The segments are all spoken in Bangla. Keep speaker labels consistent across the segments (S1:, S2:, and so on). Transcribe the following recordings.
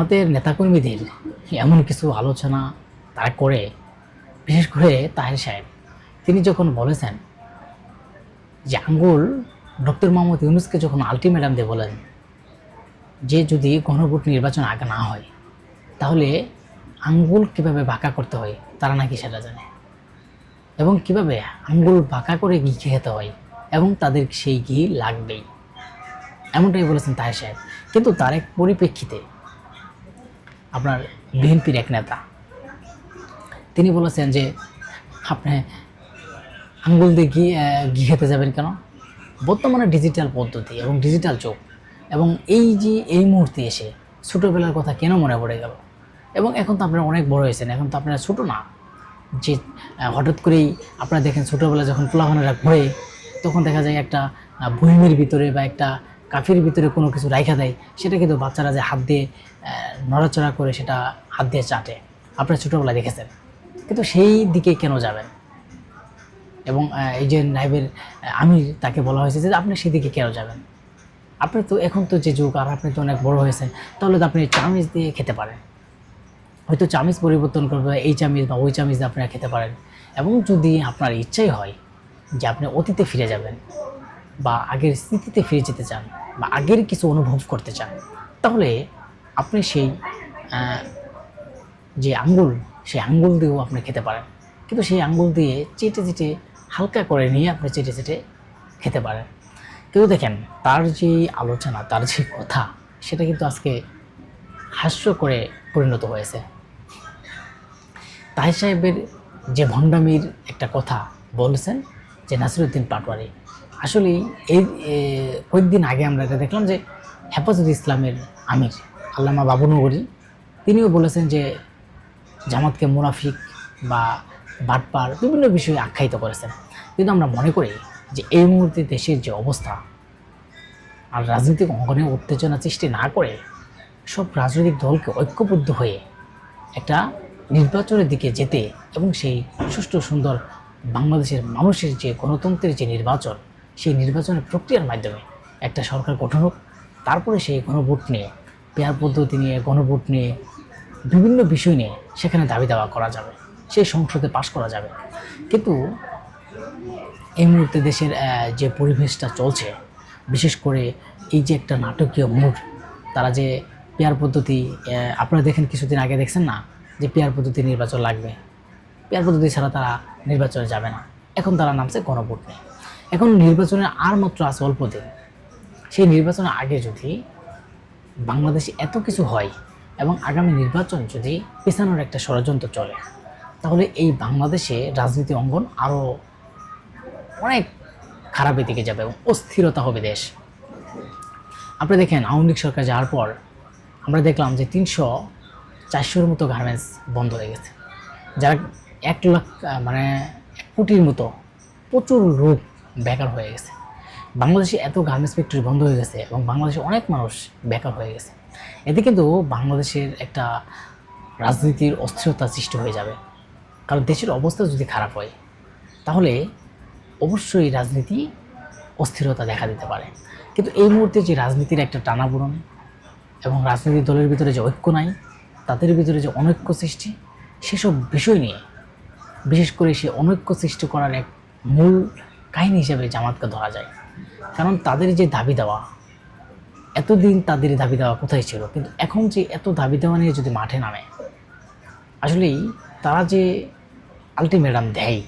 S1: জামাতের নেতাকর্মীদের এমন কিছু আলোচনা তারা করে, বিশেষ করে তাহের সাহেব। তিনি যখন বলেছেন যে আঙ্গুল ডক্টর মোহাম্মদ ইউনুসকে যখন আলটিমেটাম দিয়ে বলেন যে যদি গণভোট নির্বাচন আগে না হয়, তাহলে আঙ্গুল কীভাবে বাঁকা করতে হয়, তারা নাকি সেটা জানে। এবং কীভাবে আঙ্গুল বাঁকা করে ঘি খেতে হয় এবং তাদের সেই ঘি লাগবেই। এমনটাই বলেছেন তাহের সাহেব। কিন্তু তার এক পরিপ্রেক্ষিতে আপনার বিএনপির এক নেতা। তিনি বলেছেন যে, আপনি আঙ্গুল দিয়ে ঘি ঘি খেতে যাবেন কেন? বর্তমানে ডিজিটাল পদ্ধতি এবং ডিজিটাল চোখ এবং এই যে, এই মুহূর্তে এসে ছোটোবেলার কথা কেন মনে পড়ে গেল? এবং এখন তো আপনারা অনেক বড় হয়েছেন, এখন তো আপনারা ছোটো না। যে হঠাৎ করেই আপনারা দেখেন ছোটোবেলা যখন পোলাভানেরা ঘোরে, তখন দেখা যায় একটা বহিমের ভিতরে বা একটা কাফির ভিতরে কোনো কিছু রাইখা দেয়, সেটা কিন্তু বাচ্চারা যে হাত দিয়ে নড়াচড়া করে সেটা হাত দিয়ে চাটে। আপনারা ছোটোবেলায় দেখেছেন। কিন্তু সেই দিকে কেন যাবেন? এবং এই যে নাইবের আমির তাকে বলা হয়েছে যে আপনি সেদিকে কেন যাবেন? আপনি তো এখন তো যে যুগ, আর আপনি তো অনেক বড় হয়েছেন, তাহলে তো আপনি চামিচ দিয়ে খেতে পারেন। হয়তো চামিচ পরিবর্তন করবে, এই চামিচ বা ওই চামিচ দিয়ে আপনারা খেতে পারেন। এবং যদি আপনার ইচ্ছাই হয় যে আপনি অতীতে ফিরে যাবেন বা আগের স্মৃতিতে ফিরে যেতে চান বা আগের কিছু অনুভব করতে চান, তাহলে আপনি সেই যে আঙ্গুল, সেই আঙ্গুল দিয়েও আপনি খেতে পারেন। কিন্তু সেই আঙ্গুল দিয়ে চেটে চেটে হালকা করে নিয়ে আপনি চেটে চেটে খেতে পারেন। কিন্তু দেখেন, তার যে আলোচনা, তার যে কথা, সেটা কিন্তু আজকে হাস্য করে পরিণত হয়েছে। তাই সাহেবের যে ভণ্ডামির একটা কথা বলেছেন, যে নাসিরুদ্দিন পাটোয়ারি আসলে এই কয়েকদিন আগে আমরা এটা দেখলাম যে হেফাজত ইসলামের আমির আল্লামা বাবুনগরী তিনিও বলেছেন যে জামাতকে মুনাফিক বা বাটপার বিভিন্ন বিষয়ে আখ্যায়িত করেছেন। কিন্তু আমরা মনে করি যে এই মুহূর্তে দেশের যে অবস্থা আর রাজনৈতিক অঙ্গনে উত্তেজনা সৃষ্টি না করে সব রাজনৈতিক দলকে ঐক্যবদ্ধ হয়ে একটা নির্বাচনের দিকে যেতে এবং সেই সুষ্ঠু সুন্দর বাংলাদেশের মানুষের যে গণতন্ত্রের যে নির্বাচন সেই নির্বাচনের প্রক্রিয়ার মাধ্যমে একটা সরকার গঠন হোক, তারপরে সেই গণভোট নিয়ে, পেয়ার পদ্ধতি নিয়ে, গণভোট নিয়ে, বিভিন্ন বিষয় নিয়ে সেখানে দাবি দাওয়া করা যাবে, সেই সংসদে পাশ করা যাবে। কিন্তু এই মুহূর্তে দেশের যে পরিবেশটা চলছে, বিশেষ করে এই যে একটা নাটকীয় মুড, তারা যে পেয়ার পদ্ধতি আপনারা দেখেন কিছুদিন আগে দেখছেন না যে পেয়ার পদ্ধতি নির্বাচন লাগবে? পেয়ার পদ্ধতি ছাড়া তারা নির্বাচনে যাবে না। এখন তারা নামছে গণভোট নিয়ে। এখন নির্বাচনে আর মাত্র আছে অল্প দিন। সেই নির্বাচনের আগে যদি বাংলাদেশে এত কিছু হয় এবং আগামী নির্বাচন যদি পেছানোর একটা ষড়যন্ত্র চলে, তাহলে এই বাংলাদেশে রাজনীতি অঙ্গন আরও অনেক খারাপের দিকে যাবে এবং অস্থিরতা হবে দেশ। আপনি দেখেন, আওয়ামী লীগ সরকার যাওয়ার পর আমরা দেখলাম যে তিনশো চারশোর মতো গার্মেন্টস বন্ধ হয়ে গেছে। যারা এক লাখ মানে এক কোটির মতো প্রচুর লোক বেকার হয়ে গেছে। বাংলাদেশে এত গার্মেন্টস ফ্যাক্টরি বন্ধ হয়ে গেছে এবং বাংলাদেশে অনেক মানুষ বেকার হয়ে গেছে। এতে কিন্তু বাংলাদেশের একটা রাজনীতির অস্থিরতা সৃষ্টি হয়ে যাবে। কারণ দেশের অবস্থা যদি খারাপ হয়, তাহলে অবশ্যই রাজনীতি অস্থিরতা দেখা দিতে পারে। কিন্তু এই মুহূর্তে যে রাজনীতির একটা টানাপোড়ন এবং রাজনৈতিক দলের ভিতরে যে ঐক্য নাই, তাদের ভিতরে যে অনৈক্য সৃষ্টি, সেসব বিষয় নিয়ে বিশেষ করে সে অনৈক্য সৃষ্টি করার এক মূল কাহিনী হিসেবে জামাতকে ধরা যায়। কারণ তাদের যে দাবি দেওয়া, এতদিন তাদের দাবি দেওয়া কোথায় ছিল? কিন্তু এখন যে এত দাবি দেওয়া নিয়ে যদি মাঠে নামে, আসলেই তারা যে আলটিমেটাম দেয়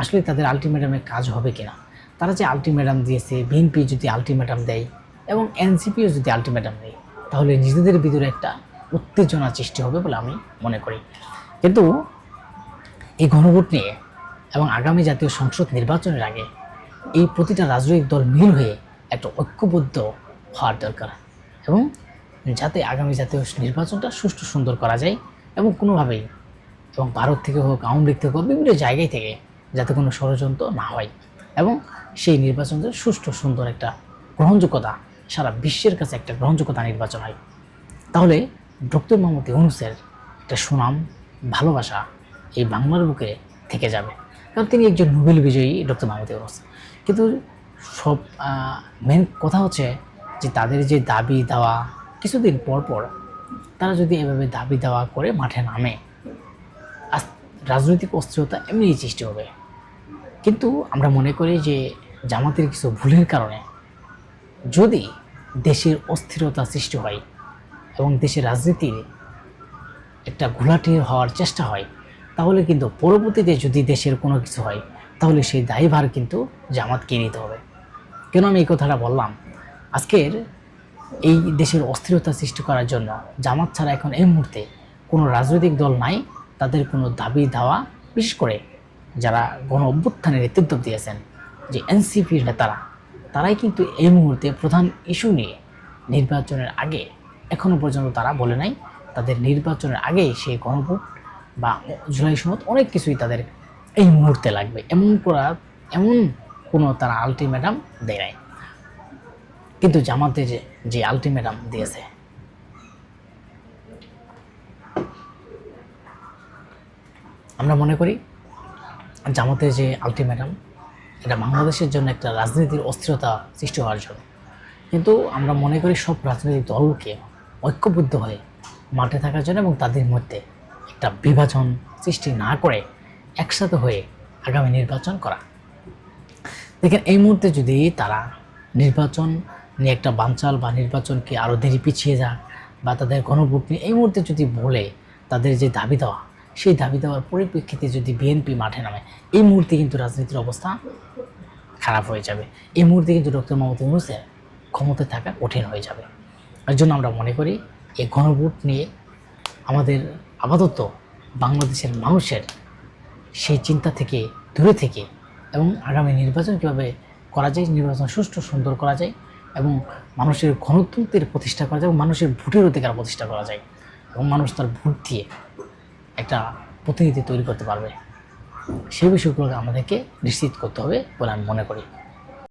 S1: আসলে তাদের আলটিমেটামে কাজ হবে কিনা? তারা যে আলটিমেটাম দিয়েছে বিএনপি যদি আলটিমেটাম দেয় এবং এনসিপিও যদি আলটিমেটাম দেয়, তাহলে নিজেদের ভিতরে একটা উত্তেজনা সৃষ্টি হবে বলে আমি মনে করি। কিন্তু এই গণভোট নিয়ে এবং আগামী জাতীয় সংসদ নির্বাচনের আগে এই প্রতিটা রাজনৈতিক দল মিল হয়ে একটা ঐক্যবদ্ধ হওয়ার দরকার এবং যাতে আগামী জাতীয় নির্বাচনটা সুষ্ঠু সুন্দর করা যায় এবং কোনোভাবেই এবং ভারত থেকে হোক, আওয়ামী লীগ থেকে হোক, বিভিন্ন জায়গায় থেকে যাতে কোনো ষড়যন্ত্র না হয় এবং সেই নির্বাচনটা সুষ্ঠু সুন্দর একটা গ্রহণযোগ্যতা, সারা বিশ্বের কাছে একটা গ্রহণযোগ্যতা নির্বাচন হয়। তাহলে ডক্টর মোহাম্মদ ইউনুসের একটা সুনাম, ভালোবাসা এই বাংলার বুকে থেকে যাবে। কারণ তিনি একজন নোবেল বিজয়ী ডক্টর মোহাম্মদ ইউনুস কিন্তু সব মেন কথা হচ্ছে যে তাদের যে দাবি দেওয়া, কিছুদিন পর পর তারা যদি এভাবে দাবি দেওয়া করে মাঠে নামে রাজনৈতিক অস্থিরতা এমনিই সৃষ্টি হবে। কিন্তু আমরা মনে করি যে জামাতের কিছু ভুলের কারণে যদি দেশের অস্থিরতা সৃষ্টি হয় এবং দেশের রাজনীতির একটা ঘোলাটে হওয়ার চেষ্টা হয় তাহলে কিন্তু পরবর্তীতে যদি দেশের কোনো কিছু হয়, তাহলে সেই দায়ভার কিন্তু জামাতকে নিতে হবে। কেন আমি এই কথাটা বললাম? আজকের এই দেশের অস্থিরতা সৃষ্টি করার জন্য জামাত ছাড়া এখন এই মুহূর্তে কোনো রাজনৈতিক দল নাই, তাদের কোনো দাবি দাওয়া, বিশেষ করে যারা গণ অভ্যুত্থানের নেতৃত্ব দিয়েছেন, যে এনসিপির নেতারা, তারাই কিন্তু এই মুহূর্তে প্রধান ইস্যু নিয়ে নির্বাচনের আগে এখনও পর্যন্ত তারা বলে নাই, তাদের নির্বাচনের আগে সেই গণভোট বা জুলাই সনদ অনেক কিছুই তাদের এই মুহূর্তে লাগবে। এমন করা, এমন কোনো তারা আলটিমেটাম দেয় নাই। কিন্তু জামাতে যে যে আলটিমেটাম দিয়েছে। আমরা মনে করি জামাতের যে আলটিমেটাম এটা বাংলাদেশের জন্য একটা রাজনীতির অস্থিরতা সৃষ্টি হওয়ার জন্য। কিন্তু আমরা মনে করি সব রাজনৈতিক দলকে ঐক্যবদ্ধ হয়ে মাঠে থাকার জন্য এবং তাদের মধ্যে একটা বিভাজন সৃষ্টি না করে একসাথে হয়ে আগামী নির্বাচন করা। দেখেন, এই মুহূর্তে যদি তারা নির্বাচন নিয়ে একটা বানচাল বা নির্বাচনকে আরও দেরি পিছিয়ে যাক বা তাদের গণভোট নিয়ে এই মুহূর্তে যদি বলে তাদের যে দাবি দেওয়া, সেই দাবি দেওয়ার পরিপ্রেক্ষিতে যদি বিএনপি মাঠে নামে, এই মুহূর্তে কিন্তু রাজনীতির অবস্থা খারাপ হয়ে যাবে। এই মুহূর্তে কিন্তু ডক্টর মোহাম্মদ ইউনুসের ক্ষমতায় থাকা কঠিন হয়ে যাবে। এর জন্য আমরা মনে করি, এই গণভোট নিয়ে আমাদের আপাতত বাংলাদেশের মানুষের সেই চিন্তা থেকে, দূরে থেকে এবং আগামী নির্বাচন কীভাবে করা যায়, নির্বাচন সুষ্ঠু, সুন্দর করা যায় এবং মানুষের গণতন্ত্রের প্রতিষ্ঠা করা যায় এবং মানুষের ভোটের অধিকার প্রতিষ্ঠা করা যায় এবং মানুষ তার ভোট দিয়ে একটা প্রতিনিধি তৈরি করতে পারবে। সেই বিষয়গুলোকে আমাদেরকে নিশ্চিত করতে হবে বলে আমি মনে করি।